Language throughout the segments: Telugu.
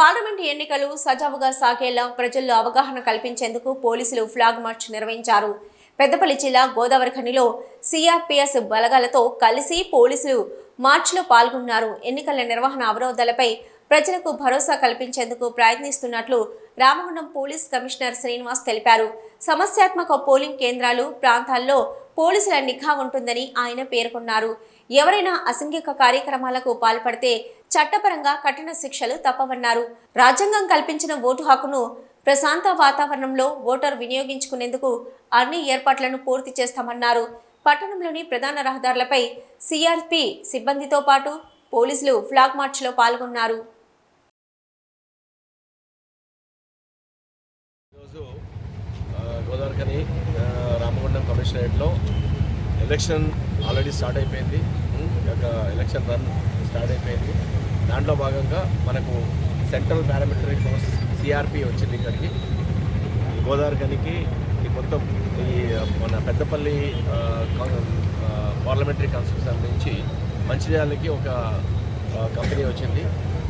పార్లమెంట్ ఎన్నికలు సజావుగా సాగేలా ప్రజల్లో అవగాహన కల్పించేందుకు పోలీసులు ఫ్లాగ్ మార్చ్ నిర్వహించారు. పెద్దపల్లి జిల్లా గోదావరి ఖనిలో సిఆర్పిఎస్ బలగాలతో కలిసి పోలీసులు మార్చ్లో పాల్గొన్నారు. ఎన్నికల నిర్వహణ అవరోధాలపై ప్రజలకు భరోసా కల్పించేందుకు ప్రయత్నిస్తున్నట్లు రామగుండం పోలీస్ కమిషనర్ శ్రీనివాస్ తెలిపారు. సమస్యాత్మక పోలింగ్ కేంద్రాలు ప్రాంతాల్లో పోలీసుల నిఘా ఉంటుందని ఆయన పేర్కొన్నారు. ఎవరైనా అసంఘిక కార్యక్రమాలకు పాల్పడితే చట్టపరంగా కఠిన శిక్షలు తప్పవన్నారు. రాజ్యాంగం కల్పించిన ఓటు హక్కును ప్రశాంత వాతావరణంలో ఓటర్ వినియోగించుకునేందుకు అన్ని ఏర్పాట్లను పూర్తి చేస్తామన్నారు. పట్టణంలోని ప్రధాన రహదారులపై సిఆర్పి సిబ్బందితో పాటు పోలీసులు ఫ్లాగ్ మార్చ్లో పాల్గొన్నారు. ఈరోజు గోదావరికని ఆ, ఎలక్షన్ ఆల్రెడీ స్టార్ట్ అయిపోయింది. ఒక ఎలక్షన్ రన్ స్టార్ట్ అయిపోయింది. దాంట్లో భాగంగా మనకు సెంట్రల్ పారామిలిటరీ ఫోర్స్ సిఆర్పి వచ్చింది ఇక్కడికి. గోదావరి గోదావరికనికి ఈ మొత్తం ఈ మన పెద్దపల్లి పార్లమెంటరీ కాన్స్టిట్యూషన్ నుంచి మంచిర్యాలకి ఒక కంపెనీ వచ్చింది.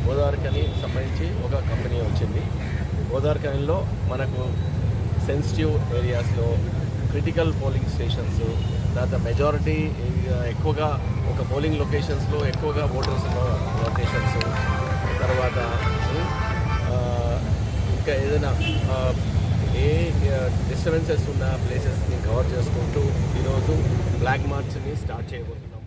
గోదావరికని సంబంధించి ఒక కంపెనీ వచ్చింది. గోదావరికనిలో మనకు సెన్సిటివ్ ఏరియాస్లో క్రిటికల్ పోలింగ్ స్టేషన్స్ తర్వాత మెజారిటీ ఎక్కువగా ఒక పోలింగ్ లొకేషన్స్లో ఎక్కువగా ఓటర్స్ లొకేషన్స్ తర్వాత eh, ఇంకా ఏదైనా eh, ఏ డిస్టర్బెన్సెస్ ఉన్న ప్లేసెస్ని కవర్ చేసుకుంటూ ఈరోజు బ్లాక్ మార్చ్ని స్టార్ట్ చేయబోతున్నాం.